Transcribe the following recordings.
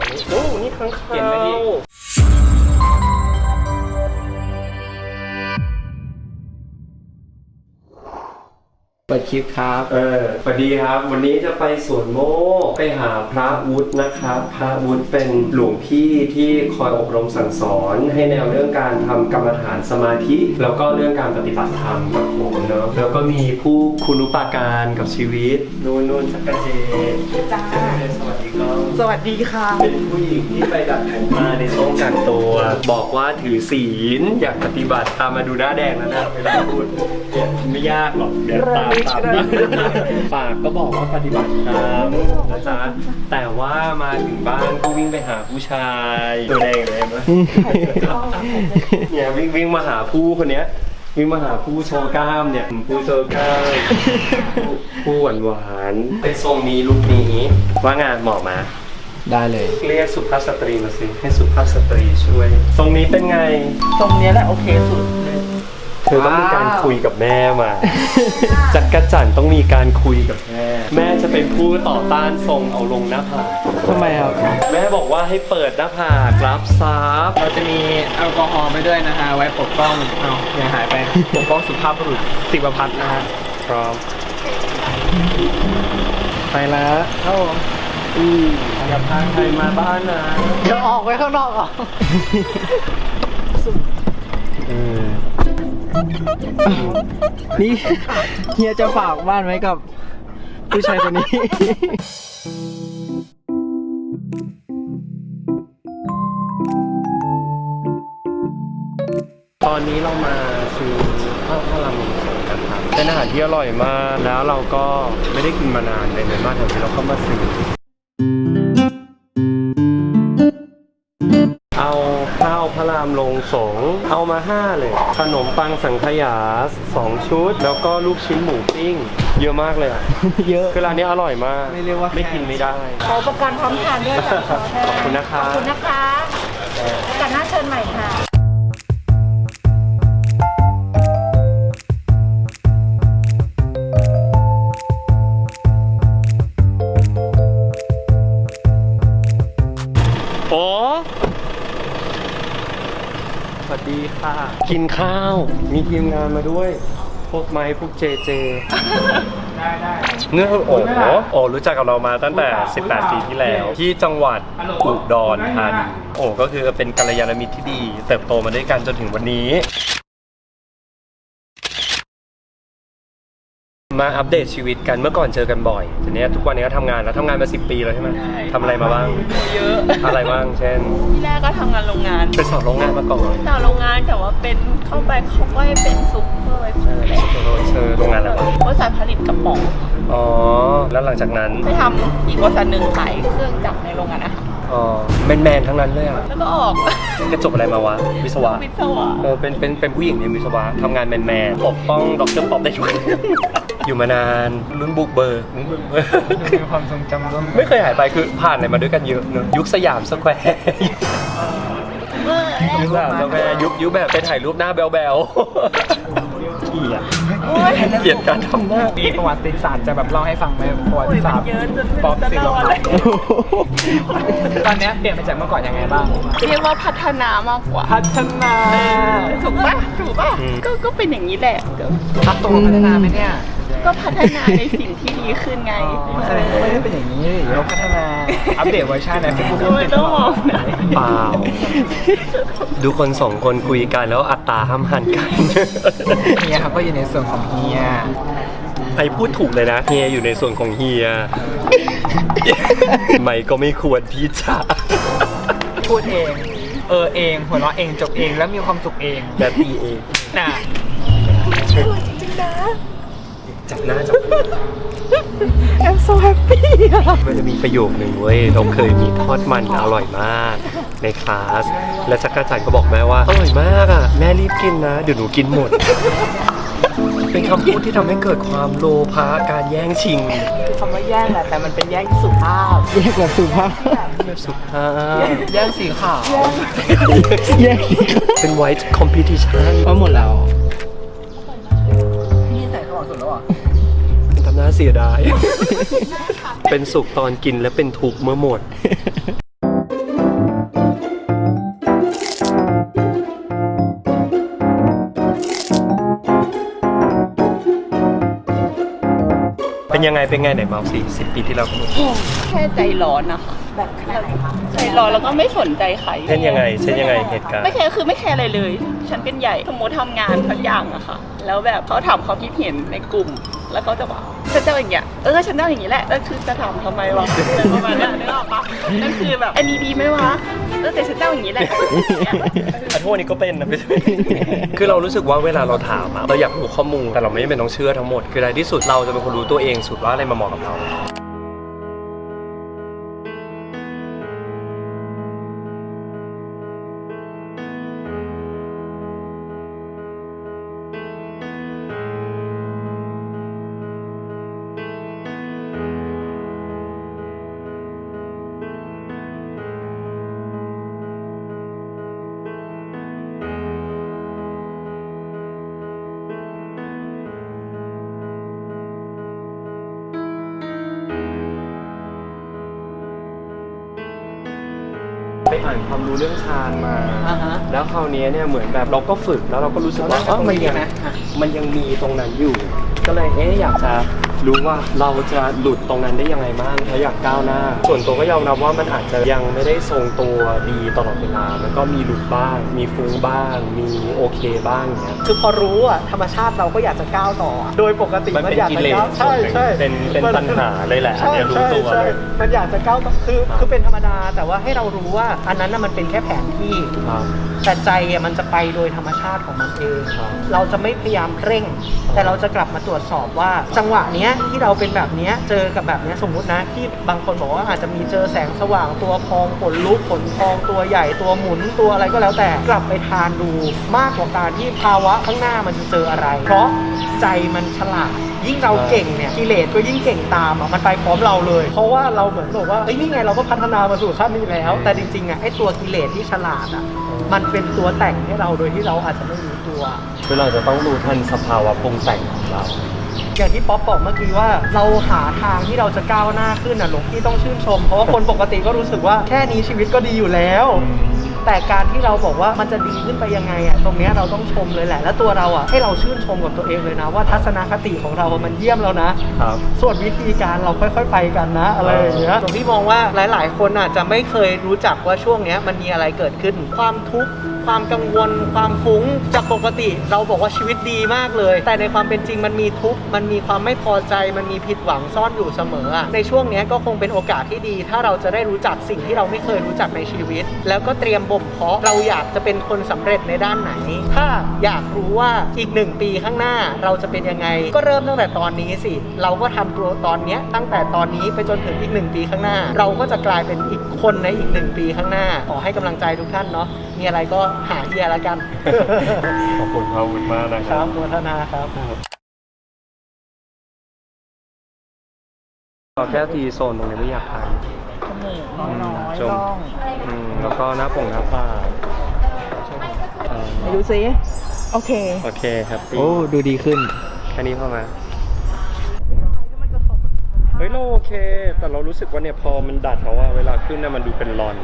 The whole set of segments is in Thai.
อันนี้โอ้นี่ข้างคาวเห็นไหมพี่เปิดคลิปครับ เออสวัสดีครับ วันนี้จะไปสวนโมกไปหาพระวุฒินะครับ พระวุฒิเป็นหลวงพี่ที่คอยอบรมสั่งสอนให้แนวเรื่องการทำกรรมฐานสมาธิ แล้วก็เรื่องการปฏิบัติธรรมกับผมเนาะ แล้วก็มีผู้คุณุปการกับชีวิต นู่นนู่นชักกะเจจ้าสวัสดีครับ สวัสดีค่ะ เป็นผู้หญิงที่ไปดัดผมมาในช่วงกักตัว บอกว่าถือศีลอยากปฏิบัติตามมาดูหน้าแดงแล้วนะเวลาพูดเนี่ยไม่ยากหรอกเดี๋ยวตามตามปากก็บอกว่าปฏิบัติตามนะจ๊ะแต่ว่ามาถึงบ้านก็วิ่งไปหาผู้ชายตัวแดงเลยมั้ยเนี่ยวิ่งวิ่งมาหาผู้คนเนี้ยวิ่งมาหาผู้โชว์กล้ามเนี่ยผู้โชว์กล้ามผู้ผู้หวานหวานๆเป็นทรงนี้ลุคนี้ว่างานเหมาะมา ได้เลย เรียกสุภาพสตรีมาสิ ให้สุภาพสตรีช่วยตรงนี้เป็นไง ตรงเนี้ยแหละโอเคสุดเลย เธอต้องมีการว้าวคุยกับแม่มา จักรจันทร์ต้องมีการคุยกับแม่ แม่จะเป็นผู้ต่อต้านทรงเอาลงหน้าผากทำไมครับ แม่บอกว่าให้เปิดหน้าผากรับซับเราจะมีแอลกอฮอล์ไปด้วยนะฮะ ไว้ปกป้องเอาอย่าหายไป ปกป้องสุภาพบุรุษสิบพัฒน์นะฮะพร้อมไปแล้วเข้าอืม อย่าพาใครมาบ้านนะเดี๋ยวออกไว้ข้างนอกเหรอเออนี่เฮียจะฝากบ้านไว้กับผู้ชายคนนี้ตอนนี้เรามาซื้อข้าวพะลังกันครับเป็นอาหารที่อร่อยมาก แล้วเราก็ไม่ได้กินมานานเลยในบ้านแถวนี้เราก็มาซื้อ พระรามลงสงฆ์เอามาห้าเลย ขนมปังสังขยาสองชุด แล้วก็ลูกชิ้นหมูปิ้ง เยอะมากเลยอะเยอะ คือร้านนี้อร่อยมาก ไม่เรียกว่า ไม่กินไม่ได้ ขอประกันพร้อมทานด้วยค่ะขอบคุณนะคขรัอบบคุณนะคะ ค่ะ กินข้าว มีทีมงานมาด้วย พวกไม้พวกเจเจ ได้ได้ เนื่อโอ้โหโอ้รู้จักกับเรามาตั้งแต่ 18 ปีที่แล้ว ที่จังหวัดอุดรธานีโอ้ก็คือเป็นกัลยาณมิตรที่ดี เติบโตมาด้วยกันจนถึงวันนี้ มาอัปเดตชีวิตกันเมื่อก่อนเจอกันบ่อยทีเนี้ยทุกวันนี้ก็ทำงานแล้วทำงานมา 10 ปีแล้วใช่ไหมทำอะไรมาบ้าง เยอะอะไรบ้าง เช่นที่แรกก็ทำงานโรงงานไปสอบโรงงานมาก่อนแต่โรงงานแต่ว่าเป็นเข้าไปเขาก็ให้เป็นซุปเปอร์ไวเซอร์แหละโรยเชอร์โรงงานอะไรวะบริษัทผลิตกระป๋องอ๋อ แล้วหลังจากนั้น ไปทำอีกบริษัทหนึ่งขายเครื่องจักรในโรงงานอาหารอ๋อ แมนแมนๆทั้งนั้นเลยอะแล้วก็ออกแกจบอะไรมาวะ วิศวะ วิศวะเออ เป็น เป็น เป็นผู้หญิงเรียนวิศวะทำงานแมนแมนๆปกป้องดรป๊อปได้อยู่ อยู่มานานรุ่นบุกเบิกรุ่นบุกเบิกมีความทรงจำร่วมกันไม่เคยหายไปคือผ่านอะไรมาด้วยกันเยอะเนอะยุคสยามสแควร์เมื่อแรกยุคสยามสแควร์ยุคยุคแบบไปถ่ายรูปหน้าแบลแบลเกลียดโอ้ยเกลียดการทำหน้ามีประวัติศาสตร์จะแบบเล่าให้ฟังไหมประวัโอ้ยติศามัสตร์นเยอะจนป๊อปจะศิลเล่าปะอะไรตอนเนี้ยเปลี่ยนไปจากเมื่อก่อนยังไงบ้าง เรียกว่าพัฒนามากกว่า พัฒนา ถูกปะถูกปะก็ก็เป็นอย่างนี้แหละก็พัฒตัวพัฒนาไหมเนี่ย ก็พัฒนาในสิ่งที่ดีขึ้นไงอ๋อแสดงว่าไม่ได้เป็นอย่างนี้เดี๋ยวพัฒนาอัปเดตเวอร์ชันในเฟซบุ๊กโอ้ยต้องมองนะเปล่า ดูคนสองคนคุยกันแล้วอัตราห้ามหันกันเฮียครับก็อยู่ในส่วนของเฮียไอพูดถูกเลยนะเฮียอยู่ในส่วนของเฮียไม่ก็ไม่ควรที่จะพูดเอง เออเอง หัวเราะเองจบเองแล้วมีความสุขเองแบบตีเองน่ะจับหน้าจับ I'm so happy อะมันจะมีประโยคหนึ่งเว้ยเราเคยมีทอดมันอร่อยมาก ในคลาส และจักรจันทร์ก็บอกแม่ว่า อร่อยมากอะ แม่รีบกินนะ เดี๋ยวหนูกินหมด เป็นคำพูดที่ทำให้เกิดความโลภะการแย่งชิง คำว่าแย่งแหละแต่มันเป็นแย่งที่สุภาพแยกแบบสุภาพแบบสุภาพแยกสีขาวแย่งเป็น white competition ก็หมดแล้วนี่ใส่ข้าวสุดแล้วอะทำห น่าเสียดาย เป็นสุขตอนกินและเป็นทุกข์เมื่อหมด เป็นยังไงเป็นไงไหนเมาสี่สิบปีที่แล้วแค่ใจร้อนนะคะแบบขนไหคะใจร้อนแล้วก็ไม่สนใจใครเช่นยังไงเช่นยังไงเหตุการณ์ไม่แคร์คือไม่แคร์อะไรเลย ฉันเป็นใหญ่สมมติทำงานทุกอย่างอะค่ะ แล้วแบบเขาถามเขาคิดเห็นในกลุ่ม แล้วเขาจะบอกฉันจะเอาอย่างเงี้ยเออฉันจะเอาอย่างงี้แหละแล้วคือจะถามทำไมวะอะไรประมาณเนี้ยนึกออกปะนั่นคือแบบอันนี้ดีไหมวะเออแต่ฉันจะเอาอย่างงี้แหละขอโทษนี่ก็เป็นนะไม่ใช่คือเรารู้สึกว่าเวลาเราถามอะเราอยากรู้ข้อมูลแต่เราไม่จำเป็นต้องเชื่อทั้งหมด คือในที่สุดเราจะเป็นคนรู้ตัวเองสุดว่าอะไรมาเหมาะกับเรา ไปอ่านความรู้เรื่องฌานมา อ่าฮะ แล้วคราวนี้เนี่ยเหมือนแบบเราก็ฝึกแล้วเราก็รู้สึกว่าแล้วเอ้ามันยังตรงนี้นะอะมันยังมีตรงนั้นอยู่ ก็เลยเอ๊ะอยากจะรู้ว่าเราจะหลุดตรงนั้นได้ยังไงบ้างถ้าอยากก้าวหน้า ส่วนตัวก็ยอมรับว่ามันอาจจะยังไม่ได้ทรงตัวดีตลอดเวลา มันก็มีหลุดบ้าง มีฟุ้งบ้าง มีโอเคบ้างอย่างเงี้ยคือพอรู้อะธรรมชาติเราก็อยากจะก้าวต่ออะโดยปกติมันมันเป็นอยากกิจะเลสก้าวใช่ใช่เป็นเป็นมัตัณหาเลยแหละใช่อันเนี้ยรู้ใช่ตัวใช่เลย มันอยากจะก้าวต่อคือคือเป็นธรรมดาแต่ว่าให้เรารู้ว่าอันนั้นน่ะมันเป็นแค่แผนที่ ครับ แต่ใจอะมันจะไปโดยธรรมชาติของมันเอง ครับเราจะไม่พยายามเร่ง แต่เราจะกลับมาตรวจสอบว่าจังหวะเนี้ยที่เราเป็นแบบเนี้ยเจอกับแบบเนี้ยสมมุตินะที่บางคนบอกว่าอาจจะมีเจอแสงสว่างตัวพองขนลุกขนพองตัวใหญ่ตัวหมุนตัวอะไรก็แล้วแต่กลับไปทานดูมากกว่าการที่ภาวะข้างหน้ามันจะเจออะไร เพราะใจมันฉลาดยิ่งเราเก่งเนี่ยกิเลสก็ยิ่งเก่งตามอะมันไปพร้อมเราเลย เพราะว่าเราเหมือนบอกว่าเอ้ยนี่ไงเราก็พัฒนามาสู่ขั้นนี้แล้ว แต่จริงๆอะไอ้ตัวกิเลสที่ฉลาดอะมันเป็นตัวแต่งให้เราโดยที่เราอาจจะไม่รู้ตัว คือเราจะต้องรู้ทันสภาวะปรุงแต่งของเรา อย่างที่ป๊อปบอกเมื่อกี้ว่าเราหาทางที่เราจะก้าวหน้าขึ้นอะหลวงพี่ต้องชื่นชม เพราะว่าคนปกติก็รู้สึกว่าแค่นี้ชีวิตก็ดีอยู่แล้ว แต่การที่เราบอกว่ามันจะดีขึ้นไปยังไงอะตรงเนี้ยเราต้องชมเลยแหละ แล้วตัวเราอะให้เราชื่นชมกับตัวเองเลยนะ ว่าทัศนคติของเรามันเยี่ยมแล้วนะ ครับ ส่วนวิธีการเราค่อยๆไปกันนะ อะไรอย่างเงี้ยหลวงพี่มองว่าหลาย ๆ คนอาจจะไม่เคยรู้จักว่าช่วงเนี้ยมันมีอะไรเกิดขึ้นความทุกข์ ความกังวล ความฟุ้งจากปกติ เราบอกว่าชีวิตดีมากเลย แต่ในความเป็นจริงมันมีทุกข์มันมีความไม่พอใจมันมีผิดหวังซ่อนอยู่เสมอ ในช่วงนี้ก็คงเป็นโอกาสที่ดี ถ้าเราจะได้รู้จักสิ่งที่เราไม่เคยรู้จักในชีวิต แล้วก็เตรียมบ่มเพาะเราอยากจะเป็นคนสำเร็จในด้านไหน ถ้าอยากรู้ว่าอีกหนึ่งปีข้างหน้าเราจะเป็นยังไง ก็เริ่มตั้งแต่ตอนนี้สิ เราก็ทำตัวตอนนี้ตั้งแต่ตอนนี้ไปจนถึงอีกหนึ่งปีข้างหน้า เราก็จะกลายเป็นอีกคนในอีกหนึ่งปีข้างหน้า ขอให้กำลังใจทุกท่านเนาะ มีอะไรก็หาเฮียแล้วกัน ขอบคุณพระวุฒิมากนะคครัรับบโมทนาครับ ขอแค่ทีโซนตรงนี้ไม่อยากทานจมูกน้อยจมๆร่องอืมแล้วก็หน้าปงหน้าปากเอ่อไปดูซิโอเค โอเคแฮปปี้โอ้ดูดีขึ้น แค่นี้พอไหมเฮ้ยเราโอเค แต่เรารู้สึกว่าเนี่ยพอมันดัดแล้วว่าเวลาขึ้นเนี่ยมันดูเป็นรอน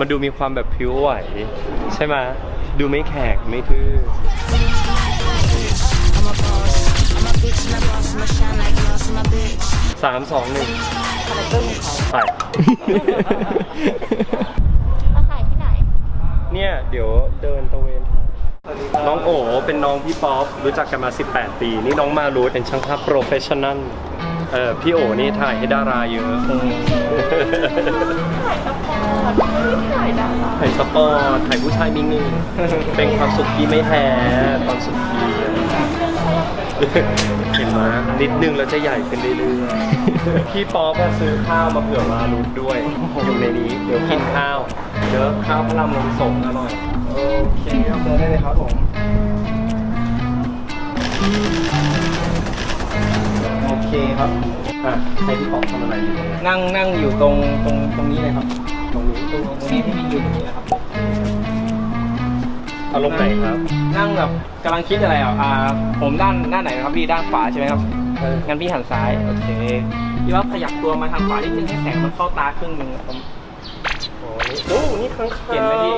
มันดูมีความแบบผิวไหว ใช่ไหมดูไม่แขกไม่ทื่อ สามสองหนึ่งไป มาถ่ายที่ไหน เนี่ย เดี๋ยวเดินตะเวนน้องโอเป็นน้องพี่ป๊อปรู้จักกันมา 18 ปี นี่น้องมารูเป็นช่างภาพโปรเฟชชั่น a ล เออพี่โอนี่ถ่ายให้ดาราเยอะถ่ายดาราถ่ายสปอร์ตถ่ายผู้ชายมีเงินเป็นความสุขที่ไม่แพ้ตอนสุดทีเลยเห็นไหมนิดนึงแล้วจะใหญ่ขึ้นเรื่อยๆพี่ป๊อปก็ซื้อข้าวมาเผื่อมารูด้วย อยู่ในนี้ เดี๋ยวกินข้าวเดี๋ยวข้าวพระรามลงส่งอร่อย โอเคเดินได้เลยครับผม คครับอะให้พี่ป๊อปทำอะไรอยู่นั่งนั่งอยู่ตรงตรงตรงนี้เลยครับ ตรงนี้ตรงตรงนี้ที่มีอยู่ตรงนี้นะครับอารมณ์ไหนครับ นั่งแบบกำลังคิดอะไรอะอ่า ผมด้านด้านไหนนะครับพี่ด้านขวาใช่ไหมครับเอองั้นพี่หันซ้ายโอเคพี่ว่าขยับตัวมาทางขวานิดนึงให้แสงมันเข้าตาครึ่งหนึงผม โอ้นี่โอ้นี่ข้างๆเปลี่ยนไหมพี่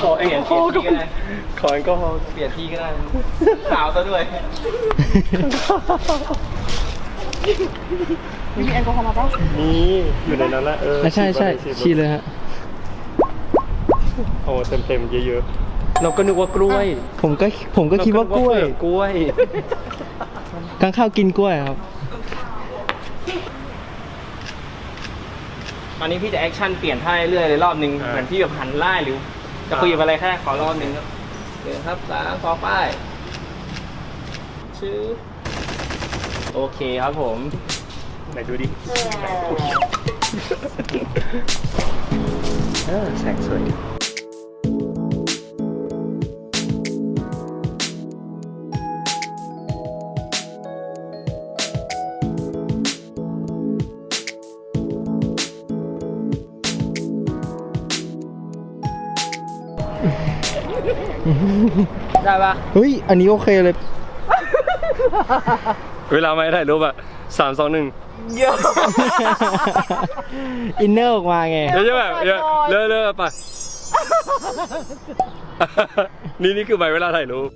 ขอแอลกอฮอล์ เปลี่ยนที่ก็ได้ขอแอลกอฮอล์เปลี่ยนที่ก็ได้หนาวซะด้วย มีแอลกอฮอล์มาปะนี่อยู่ในนั้นแหละเออใช่ใช่ฉีดชี้เลยฮะ โอ้เต็มเต็มๆเยอะๆเราก็นึกว่ากล้วยผมก็ผมก็คิดว่ากล้วยเรกล้วย ข้างข้าวกินกล้วยครับ ตอนนี้พี่จะแอคชั่นเปลี่ยนท่าเรื่อยๆเลยรอบนึงอ่า เหมือนพี่แบบหันไล่หรือจะคุยกับอะไรแค่ขอรอบนึงครับเดี๋ยวครับสามสองป้ายชื่อ โอเคครับผม ไหนดูดิเออแสงสวยดีได้ปะเฮ้ย อันนี้โอเคเลย เวลาไม่ถ่ายรูปอะสามสองหนึ่งอินเนอร์ออกมาไงเดี๋ยวจะแบบเดี๋ยวเลิกเลิกไปนี่นี่คือใบเวลาถ่ายรูป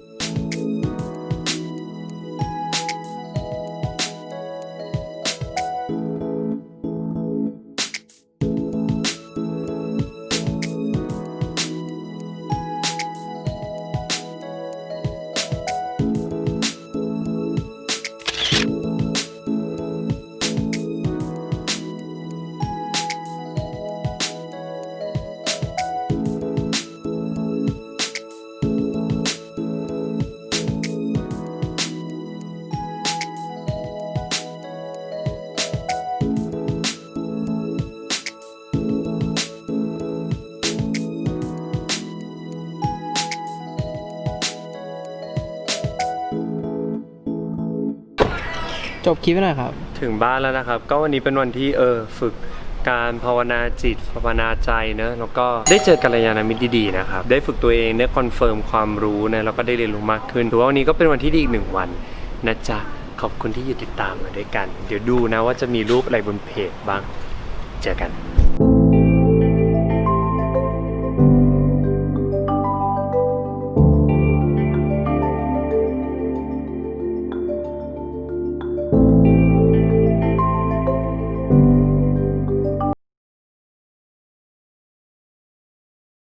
จบคลิปไปหน่อยครับ ถึงบ้านแล้วนะครับ ก็วันนี้เป็นวันที่เออฝึกการภาวนาจิตภาวนาใจเนอะแล้วก็ได้เจอกัลยาณมิตรดีๆนะครับ ได้ฝึกตัวเองได้คอนเฟิร์มความรู้นะแล้วก็ได้เรียนรู้มากขึ้นถือว่าวันนี้ก็เป็นวันที่ดีอีกหนึ่งวันนะจ๊ะขอบคุณที่อยู่ติดตามมาด้วยกัน เดี๋ยวดูนะว่าจะมีรูปอะไรบนเพจบ้าง เจอกัน